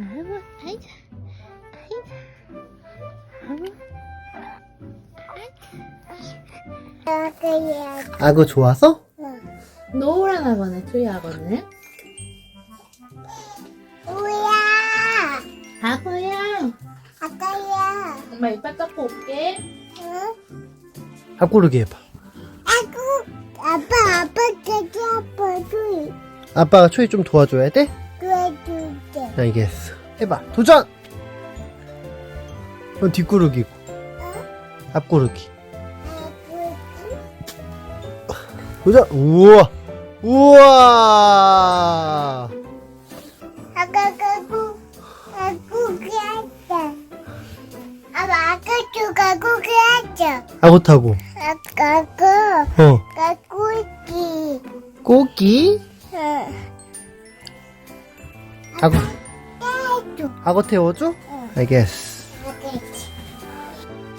아이고 아이고 아이고 아이고 아이고 악어 좋아서? 노란 악어네 투이 악어네 뭐야? 악어야 아까야. 엄마 이빨 깎고 올게 응? 앞구르기 해봐. 아구 아빠 아빠 저기 아빠 둘 아빠가 초이 좀 도와줘야 돼? 도와줄게. 알겠어. 해봐. 도전! 그건 뒷구르기고. 앞구르기. 도전! 우와! 우와! 아까 가고 가고 그랬어. 아빠 아까 또 가고 그랬어. 악어 타고. 아까 그 어. 가고 있지. 꼬기? 응. 악어, 해줘. 악어 태워줘? 응. 알겠어. 알겠지.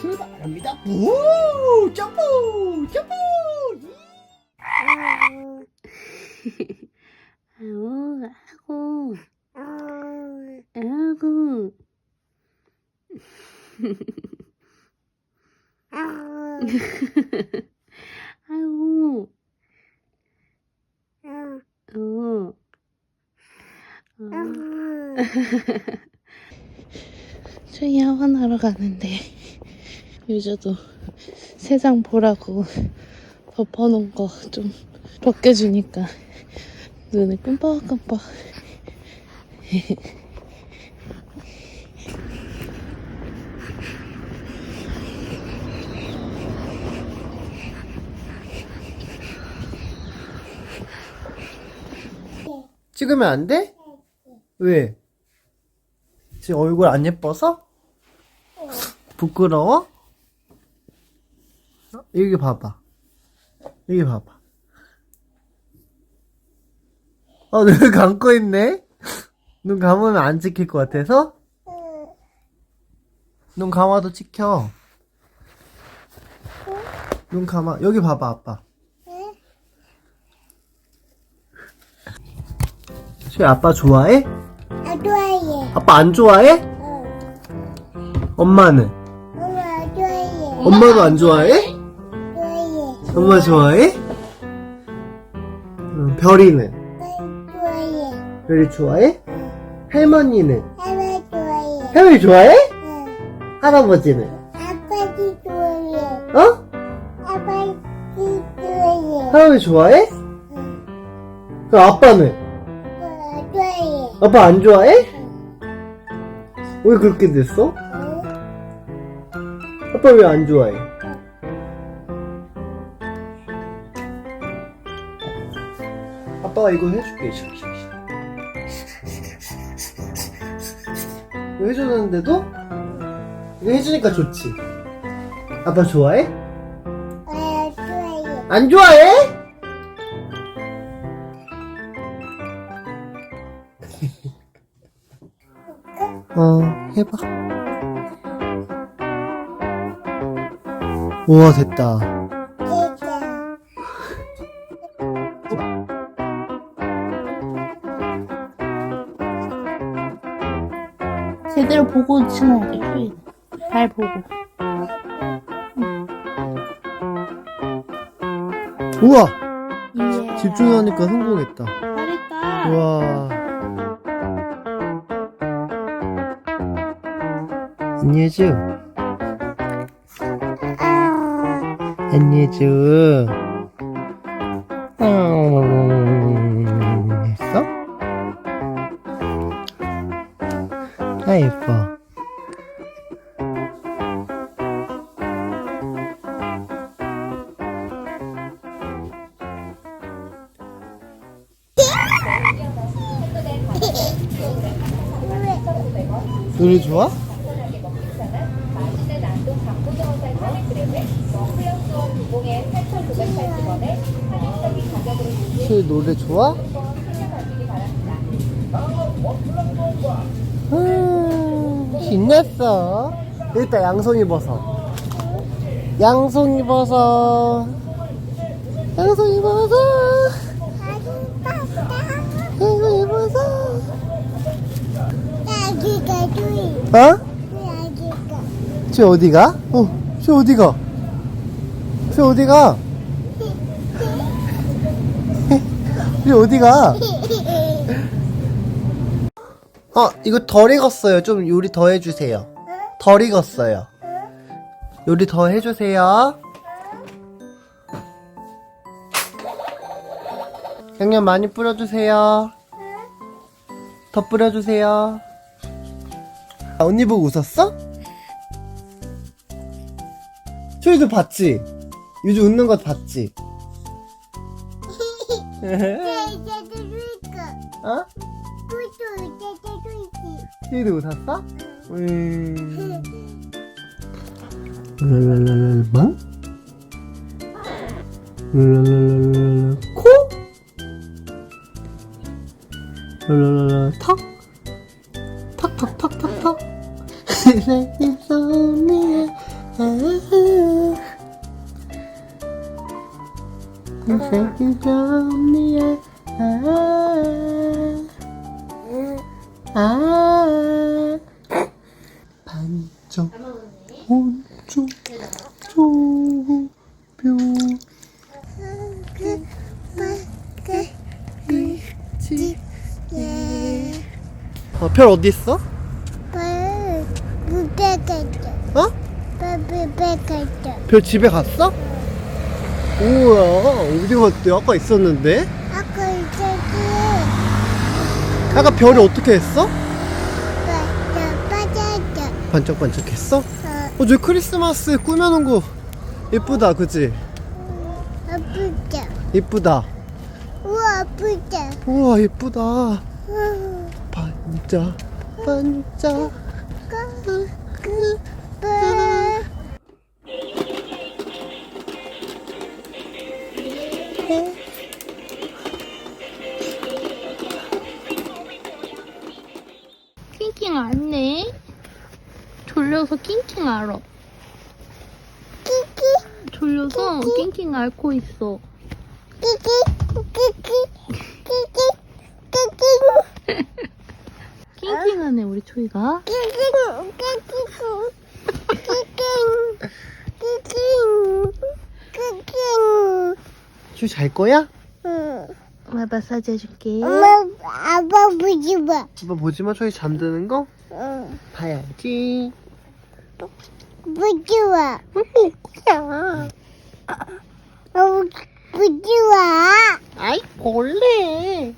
출발합니다. 우! 점프! 점프! 응. 아우 아고 응. 아고 응. 아이고 응. 어. 어. 응. 저희 야원하러 가는데 유주도 세상 보라고 덮어놓은 거 좀 벗겨주니까 눈을 끔뻑끔뻑 찍으면 안 돼? 왜? 지금 얼굴 안 예뻐서? 부끄러워? 어? 여기 봐봐. 여기 봐봐. 어, 눈 감고 있네? 눈 감으면 안 찍힐 것 같아서? 눈 감아도 찍혀. 눈 감아. 여기 봐봐, 아빠. 쟤 아빠 좋아해? 아 좋아해. 아빠 안 좋아해? 응. 엄마는? 엄마 좋아해. 엄마도 안 좋아해? 좋아해. 엄마 좋아해? 응, 별이는? 응, 좋아해. 별이 좋아해? 할머니는? 할머니 좋아해. 할머니 좋아해? 응. 할아버지는? 아빠도 좋아해. 어? 아빠도 좋아해. 할아버지 좋아해? 응. 그럼 아빠는? 아빠 안 좋아해? 왜 그렇게 됐어? 응. 아빠 왜 안 좋아해? 아빠가 이거 해줄게. 이거 해줬는데도 이거 해주니까 좋지. 아빠 좋아해. 안 좋아해? 어, 해봐. 우와, 됐다. 제대로 보고 치면 돼발 보고 우와! 예. 집중하니까 성공했다. 잘했다 우와. 안녕하세요. 안녕하세 당고등어살 400g에 플러스 두봉에 8,980원에 노래 좋아? 음, 신났어. 여기다 양송이 버섯. 양송이 버섯. 양송이 버섯. 양송이 버섯. 어? 쟤 어디가? 어, 쟤 어디가? 쟤 어디가? 쟤 어디가? 어, 이거 덜 익었어요. 좀 요리 더 해주세요. 덜 익었어요. 요리 더 해주세요. 양념 많이 뿌려주세요. 더 뿌려주세요. 아, 언니 보고 웃었어? 초이도 봤지? 유주 웃는 거 봤지? 이제도 있고. 어? 또또 이제도 있지. 초이도 웃었어? 음. 랄랄랄랄 뭐? 랄랄랄랄 코? 랄랄랄 턱? 턱턱턱턱턱 insomnia insomnia 아 반쪽 온쪽 예. 어, 별 어디 있어? 별 무대 갔다. 어? 별 무대 갔다. 별 집에 갔어? 우와 어디 갔대? 아까 있었는데? 아까 있었지. 아까 별이 어떻게 했어? 빠져 빠졌다. 반짝반짝했어? 어, 어저 크리스마스 꾸며놓은 거 예쁘다 그지? 아프다. 예쁘다 우와 아프다. 우와 예쁘다 음, 반짝 반짝 그, 낑낑 알아. 끼끼 졸려서 낑낑 앓고 있어. 끼끼 끼끼 끼끼 끼끼 낑낑하네 우리 초이가. 끼끼 끼끼 끼끼 끼끼 슈잘 거야? 응. 엄마 마사지 해줄게. 엄마 아빠 보지 마. 아빠 보지마 저희 잠드는 거? 응. 봐야지 보지 마. 어, 보지 마. 아이 볼래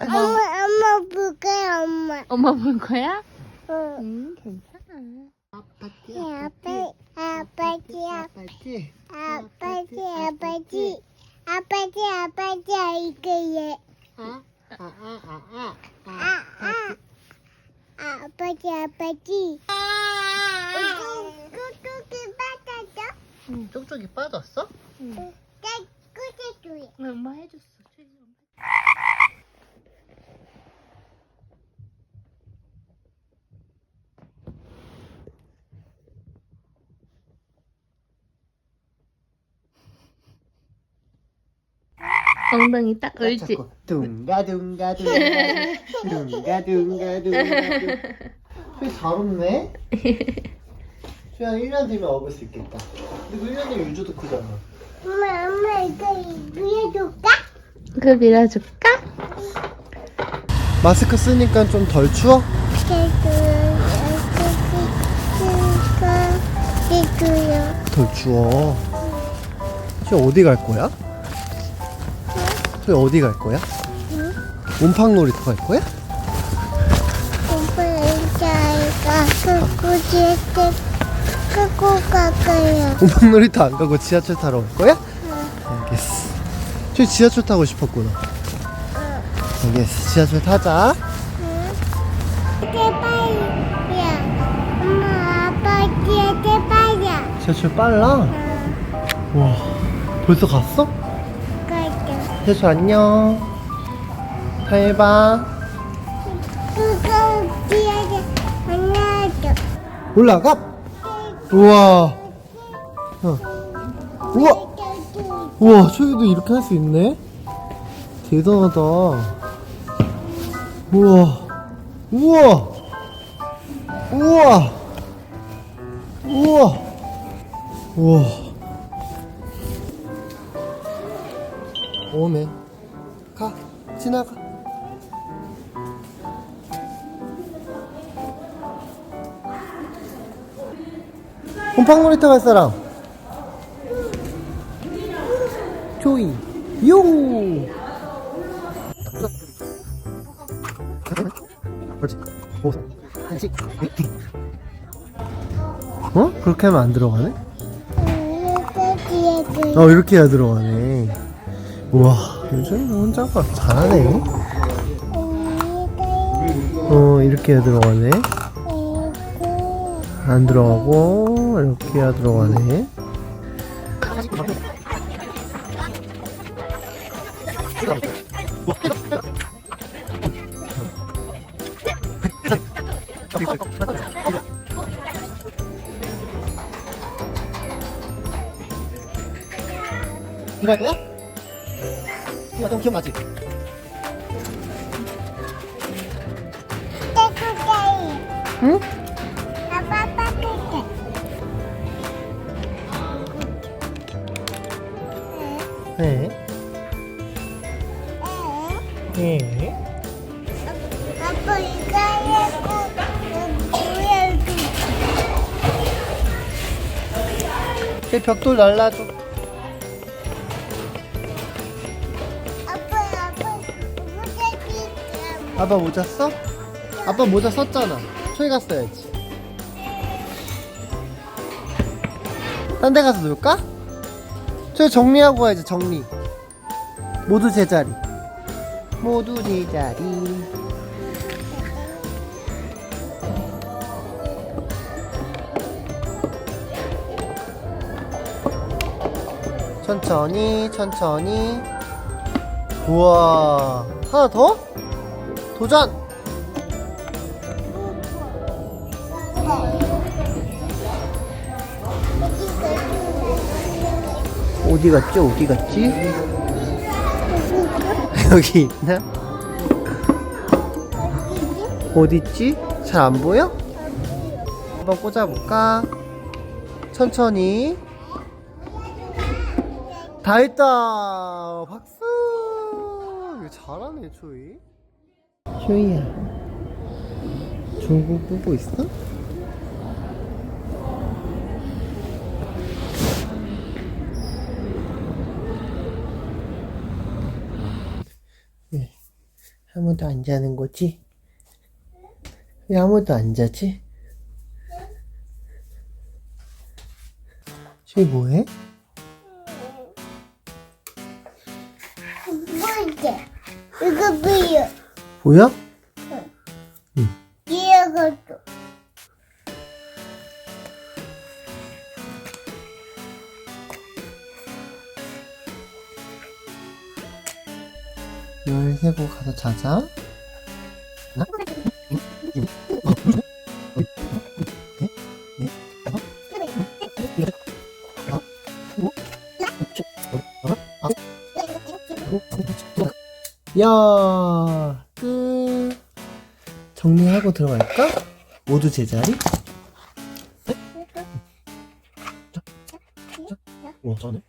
엄마 엄마 볼까요 엄마. 엄마 볼 거야? 응. 응 괜찮아. 아빠지 아빠 아빠지 아빠지 아빠지 아빠지 아빠지 아빠지 이거예. 아 아아아아 아아 아빠지 아빠지. 꾹꾹이 빠졌어? 응 쪽쪽이 빠졌어? 나 꾹꾹이. 엄마 해줬어. 초이 엄마. 엉덩이 딱 옳지. 둥가 둥가 둥가 둥가 둥가 둥가 둥가 잘 없네 수야 1년 뒤면 업을 수 있겠다 근데 그 1년 뒤면 유주도 크잖아 엄마 엄마 이거 위해줄까? 그거 밀어줄까? 마스크 쓰니까 좀 덜 추워? 이거요. 덜 추워 저 어디 갈 거야? 저 어디 갈 거야? 옴팡 놀이터 갈 거야? 오빠 이자이가 그구지 에 갖고 갈거요. 옴팡 놀이터 안 가고 지하철 타러 올 거야? 알겠어 저 지하철 타고 싶었구나 알겠어 지하철 타자 제발이야. 엄마 아빠 뒤에 제발이야. 지하철 빨라? 와 벌써 갔어? 가자. 지하철 안녕 잘 봐. 그거 안녕하죠. 올라가 우와. 어. 우와. 우와 저희도 이렇게 할 수 있네? 대단하다. 우와. 우와. 우와. 우와. 우와. 오메. 가 지나가 곰팡놀이터 갈 사람. 조이. 용 그렇지 오 한식 어? 그렇게 하면 안 들어가네? 어 이렇게 해야 들어가네. 우와 요즘 혼자가 잘하네. 어 이렇게 해야 들어가네. 안 들어가고 이렇게 해야 들어가네 이거 할 거야? 이거 좀 기억나지? 응? 제 벽돌 날라줘. 아빠 아빠 무대기 아빠 모자 써? 아빠 모자 썼잖아. 초이 갔어야지. 딴 데 가서 놀까? 초이 정리하고 와야지, 정리. 모두 제자리. 모두 제자리. 천천히, 천천히. 우와. 하나 더? 도전! 어디 갔지? 어디 갔지? 여기 있나? 어디 있지? 잘 안 보여? 한번 꽂아볼까? 천천히. 다 했다! 박수! 이거 잘하네, 초이. 초이야. 중국 보고 있어? 왜 아무도 안 자는 거지? 왜 아무도 안 자지? 저기 뭐해? 보여? 이거도 열 세고 가서 자자. 야, 끝. 정리하고 들어갈까? 모두 제자리? 와, 자네?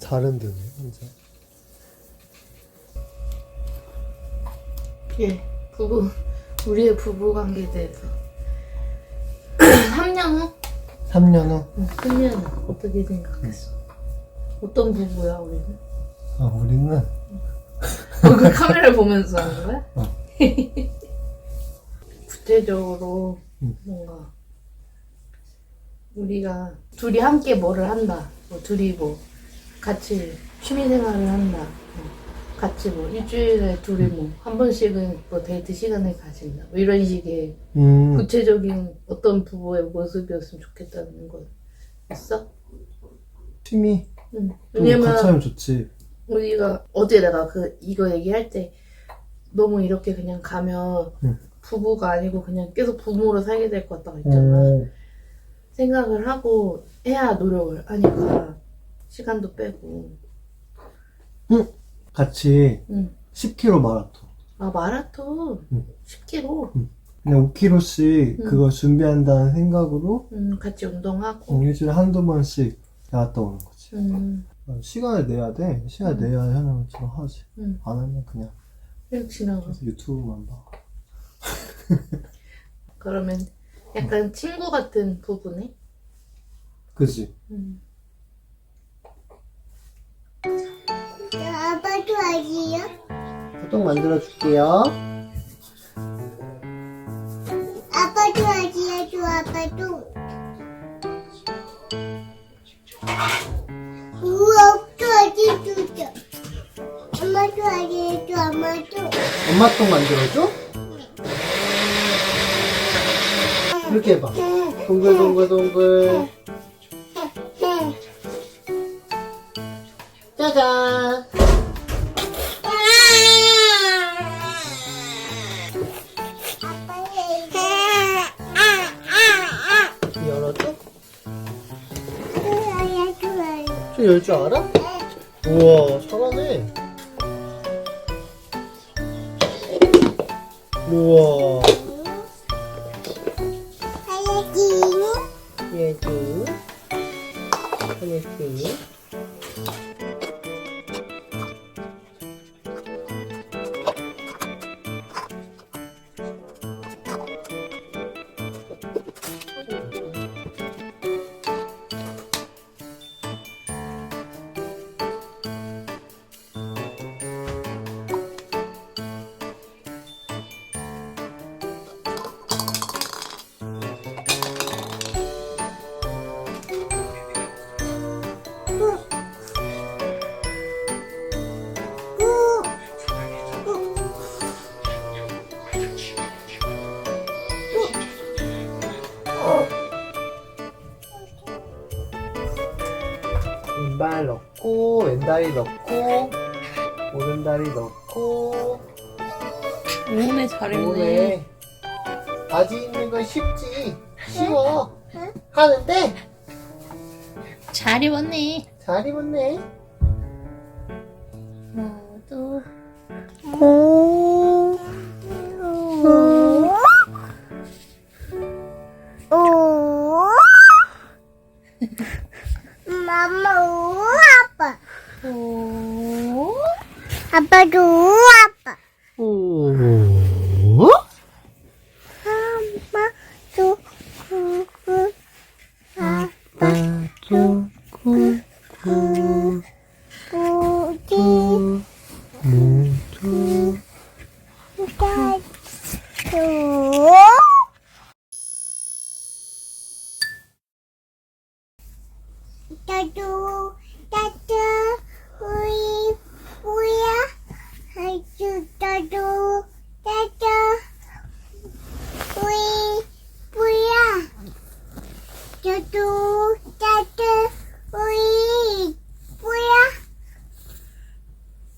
잘 흔드네, 혼자. 예, 부부, 우리의 부부 관계에 대해서. 3년 후? 3년 후. 응, 3년 후. 어떻게 생각했어? 어떤 부부야, 우리는? 아, 우리는 어, 그 카메라를 보면서 하는 거야? 어. 구체적으로 응. 뭔가 우리가 둘이 함께 뭐를 한다. 뭐 둘이 뭐 같이 취미 생활을 한다. 뭐 같이 뭐 일주일에 둘이 뭐 한 번씩은 뭐 데이트 시간을 가진다. 뭐 이런 식의 음, 구체적인 어떤 부부의 모습이었으면 좋겠다는 거 있어? 취미 응. 또 왜냐면 하면 좋지. 우리가 어제 내가 그 이거 얘기할 때 너무 이렇게 그냥 가면 응. 부부가 아니고 그냥 계속 부모로 살게 될 것 같다고 했잖아. 오, 생각을 하고 해야 노력을 하니까 시간도 빼고. 같이 응. 10km 마라톤. 아 마라톤 응. 10km. 그냥 5km씩 응. 그거 준비한다는 생각으로 음 같이 운동하고. 어, 일주일에 한두 번씩 나갔다 오는 거지. 음 어, 시간을 내야 돼. 시간 응. 내야 하는 것처럼 하지. 응. 안 하면 그냥 그냥 지나가. 그래서 유튜브만 봐. 그러면 약간 친구 같은 부부네. 그지? 음. 아빠도 아니야? 호떡 만들어 줄게요. 엄마도 아니야, 저 엄마도. 엄마 떡 만들어줘? 이렇게 해봐. 동글동글동글. 짜잔. 열어줘? 저 열 줄 알아? 우와, 잘하네. 우와. 다리 넣고, 오른 다리 넣고, 오네 잘했네. 오네. 바지 입는 건 쉽지. 쉬워. 하는데, 잘 입었네. 잘 입었네. 나도 오. 아빠